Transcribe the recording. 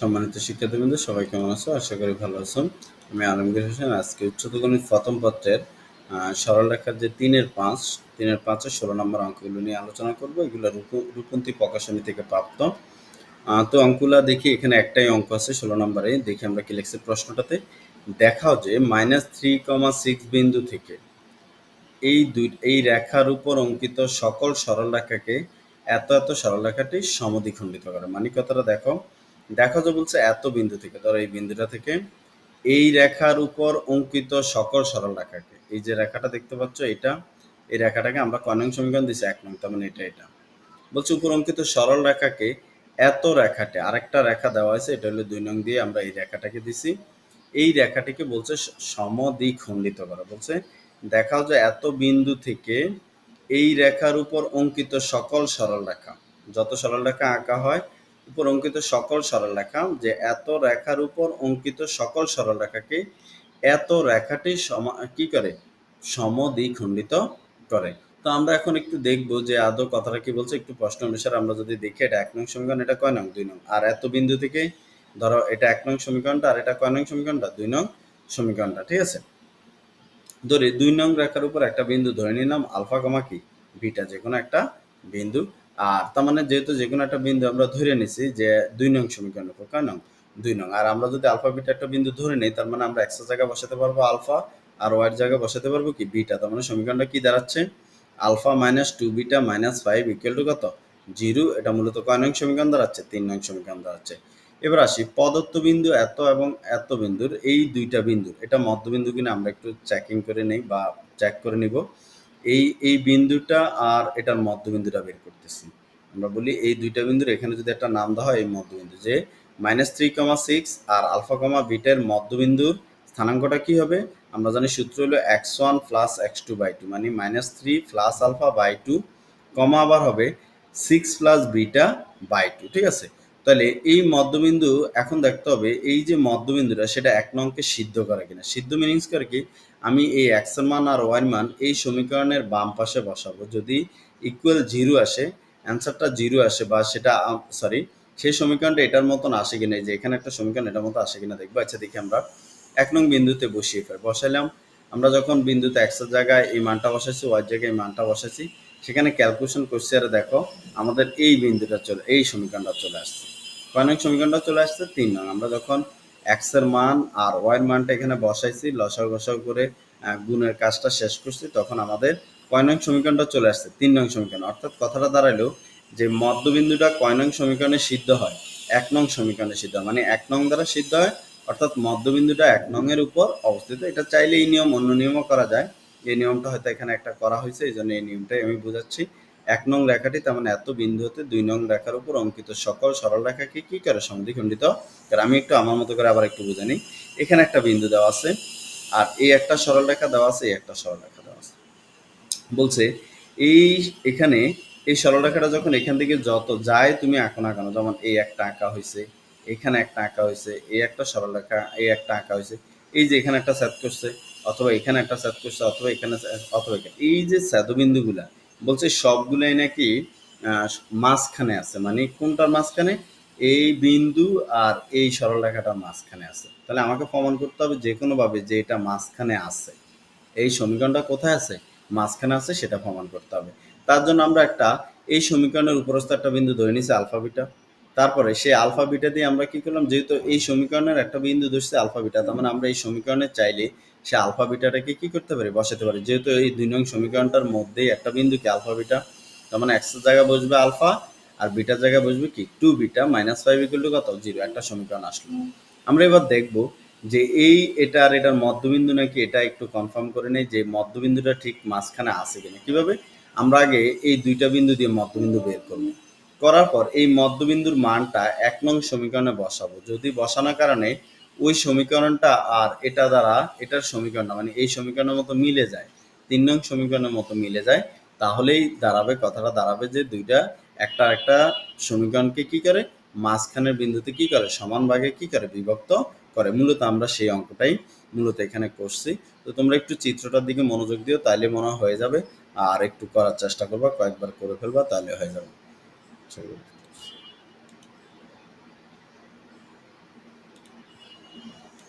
সম্মানিত শিক্ষার্থীবৃন্দ, সবাই কেমন আছো? আশা করি ভালো আছো। আমি আলমগীর হোসেন। আজকে উচ্চতর গণিত প্রথম পত্রের সরল রেখার যে তিনের পাঁচ, তিনের পাঁচের ষোলো নম্বর অঙ্কগুলো নিয়ে আলোচনা করব। এগুলো রূপ- রূপন্তী প্রকাশনী থেকে প্রাপ্ত। তো অঙ্কগুলা দেখি, এখানে একটাই অঙ্ক আছে ষোলো নম্বরে। দেখি আমরা কি লিখছি প্রশ্নটাতে। দেখাও যে মাইনাস থ্রি কমা সিক্স বিন্দু থেকে এই দুই, এই রেখার উপর অঙ্কিত সকল সরল রেখাকে এত এত সরল রেখাটি সমদ্বিখণ্ডিত করে। মানে কথাটা দেখো দেখো যে বলছে এত বিন্দু থেকে, ধরো এই বিন্দুটা থেকে এই রেখার উপর অঙ্কিত সকল সরল রেখাকে। এই যে রেখাটা দেখতে পাচ্ছ, এটা, এই রেখাটাকে আমরা নং সমীকরণ দিচ্ছি এক নং, তার মানে এটা এটা। বলছে উপর অঙ্কিত সরল রেখাকে এত রেখাটে আরেকটা রেখা দেওয়া হয়েছে, এটা হলো দুই নং দিয়ে আমরা এই রেখাটাকে দিছি। এই রেখাটিকে বলছে সমদ্বিখণ্ডিত করা। বলছে দেখাও যে এত বিন্দু থেকে এই রেখার উপর অঙ্কিত সকল সরল রেখা, যত সরল রেখা আঁকা হয় উপর অঙ্কিত সকল সরল রেখা যে এত রেখার উপর অঙ্কিত সকল সরল রেখাকে এত রেখাটি সমা, কি করে? সমদ্বিখণ্ডিত করে। তো আমরা এখন একটু দেখব যে আদৌ কথাটা কি বলছে, একটু প্রশ্ন অনুসারে আমরা যদি দেখি, এটা এক নং সমীকরণ, এটা কয় নং? দুই নং। আর এত বিন্দু থেকে ধরো এটা এক নং সমীকরণটা আর এটা কয় নং সমীকরণটা? দুই নং সমীকরণটা, ঠিক আছে? ধরে দুই নং রেখার উপর একটা বিন্দু ধরে নিলাম, আলফা কমা কি? বিটা যে কোনো একটা বিন্দু আর তার মানে যেহেতু যে কোনো একটা বিন্দু আমরা ধরে নিছি যে দুই নং সমীকরণের উপর কয় নং? দুই নং। আর আমরা যদি আলফা, বিটা একটা বিন্দু ধরে নিই, তার মানে আমরা এক্সের জায়গায় বসাতে পারব আলফা আর ওয়াইয়ের জায়গায় বসাতে পারব কি বিটা। তার মানে সমীকরণটা কি দাঁড়াচ্ছে? Alpha minus two beta minus five equal to কত? জিরো। এটা মূলত কয় নং সমীকরণ দাঁড়াচ্ছে? তিন নং সমীকরণ দাঁড়াচ্ছে। এবার আসি, প্রদত্ত বিন্দু এত এবং এত বিন্দুর, এই দুইটা বিন্দু এটা মধ্যবিন্দু কিনা আমরা একটু চেকিং করে নেই বা চেক করে নিব। এই এই বিন্দুটা আর এটার মধ্যবিন্দুটা বের করতেছি। আমরা বলি এই দুইটা বিন্দুর এখানে যদি একটা নাম দেওয়া হয় এই মধ্যবিন্দু যে মাইনাস থ্রি কমা সিক্স আর আলফা কমা বিটের মধ্যবিন্দুর স্থানাঙ্কটা কি হবে? আমরা জানি সূত্র হলো x one plus x two by two মানে minus three plus alpha by two comma আবার হবে six plus beta by two ঠিক আছে? তাহলে এই মধ্যবিন্দু এখন দেখতে হবে, এই যে মধ্যবিন্দুটা সেটা এক নংকে সিদ্ধ করে কিনা। সিদ্ধ মিনিংস করে কি? আমি এই এক্সের মান আর ওয়াই মান এই সমীকরণের বাম পাশে বসাবো। যদি ইকুয়াল জিরো আসে অ্যান্সারটা জিরো আসে বা সেটা সরি সেই সমীকরণটা এটার মতন আসে কিনা যে এখানে একটা সমীকরণ এটার মতো আসে কিনা দেখব। আচ্ছা দেখি আমরা এক নং বিন্দুতে বসিয়ে ফের বসাইলাম, আমরা যখন বিন্দুতে এক্সের জায়গায় এই মানটা বসাইছি ওয়াই জায়গায় এই মানটা বসাইছি, সেখানে ক্যালকুলেশন করছি আর দেখো, আমাদের এই বিন্দুটা চলে, এই সমীকরণটা চলে আসছে। কয় নং সমীকরণটা চলে আসছে তিন নং। আমরা যখন এক্সের মান আর ওয়াই এর মানটা এখানে বসাইছি লসাও গসাও করে গুণের কাজটা শেষ করছি, তখন আমাদের কয় নং সমীকরণটা চলে আসছে তিন নং সমীকরণ। অর্থাৎ কথাটা দাঁড়াল যে মধ্যবিন্দুটা কয় নং সমীকরণে সিদ্ধ হয়, এক নং সমীকরণে সিদ্ধ মানে এক নং দ্বারা সিদ্ধ হয়, অর্থাৎ মধ্যবিন্দুটা এক নং এর উপর অবস্থিত। এটা চাইলে এই নিয়ম অন্য নিয়মও করা যায়। এই নিয়মটা হয়তো এখানে একটা করা হয়েছে, এই জন্য এই নিয়মটাই আমি বোঝাচ্ছি। এক নং রেখাটি তেমন এত বিন্দু হতে দুই নং রেখার উপর অঙ্কিত সকল সরল রেখাকে কি করে সমদ্বিখণ্ডিত? করে আমি একটু আমার মতো করে আবার একটু বুঝে নিই। এখানে একটা বিন্দু দেওয়া আছে, আর এই একটা সরল রেখা দেওয়া আছে, এই একটা সরল রেখা দেওয়া আছে। বলছে, এই এখানে এই সরল রেখাটা যখন এখান থেকে যত যায় তুমি আঁকো না কেন? যেমন এই একটা আঁকা হয়েছে, এখানে একটা আঁকা হয়েছে, এই একটা সরল রেখা, এই একটা আঁকা হয়েছে, এই যে এখানে একটা সেট করছে, অথবা এখানে একটা সেট করছে, অথবা এখানে অথবা এখানে। এই যে স্যাদবিন্দুগুলা বলছে সবগুলাই নাকি মাঝখানে আছে। মানে কোনটার মাঝখানে? এই বিন্দু আর এই সরল রেখাটার মাঝখানে আছে। তাহলে আমাকে প্রমাণ করতে হবে যে কোনোভাবে যে এটা মাঝখানে আছে। এই সমীকরণটা কোথায় আছে? মাঝখানে আছে, সেটা প্রমাণ করতে হবে। তার জন্য আমরা একটা এই সমীকরণের উপরস্থ একটা বিন্দু ধরে নিছি আলফা বিটা। তারপরে সেই আলফা বিটা দিয়ে আমরা কি করলাম? যেহেতু এই সমীকরণের একটা বিন্দু ধরছে আলফা বিটা, তার মানে আমরা এই সমীকরণে চাইলে সে আলফা বিটাটাকে কি করতে পারি? বসাতে পারি। যেহেতু এই দুই নং সমীকরণটার মধ্যেই একটা বিন্দু কি আলফা বিটা? তার মানে এক্সের জায়গায় বসবে আলফা আর বিটার জায়গায় বসবে কি? Two beta minus five equal to কত? জিরো একটা সমীকরণ আসলো। আমরা এবার দেখব যে এই এটা আর এটার মধ্যবিন্দু নাকি এটা একটু কনফার্ম করে নেই যে মধ্যবিন্দুটা ঠিক মাঝখানে আছে কিনা। কীভাবে? আমরা আগে এই দুইটা বিন্দু দিয়ে মধ্যবিন্দু বের করব। করার পর এই মধ্যবিন্দুর মানটা এক নং সমীকরণে বসাবো। যদি বসানোর কারণে ওই সমীকরণটা আর এটা দ্বারা এটার সমীকরণটা মানে এই সমীকরণের মতো মিলে যায়, তিন নং সমীকরণের মতো মিলে যায়, তাহলেই দাঁড়াবে, কথাটা দাঁড়াবে যে দুইটা একটা একটা সমীকরণকে কি করে? মাঝখানের বিন্দুতে কি করে? সমান ভাগে কি করে? বিভক্ত করে। মূলত আমরা সেই অঙ্কটাই মূলত এখানে করছি। তো তোমরা একটু চিত্রটার দিকে মনোযোগ দিও, তাইলে মনে হয়ে যাবে। আর একটু করার চেষ্টা করবা, কয়েকবার করে ফেলবা তাহলে হয়ে যাবে। 这个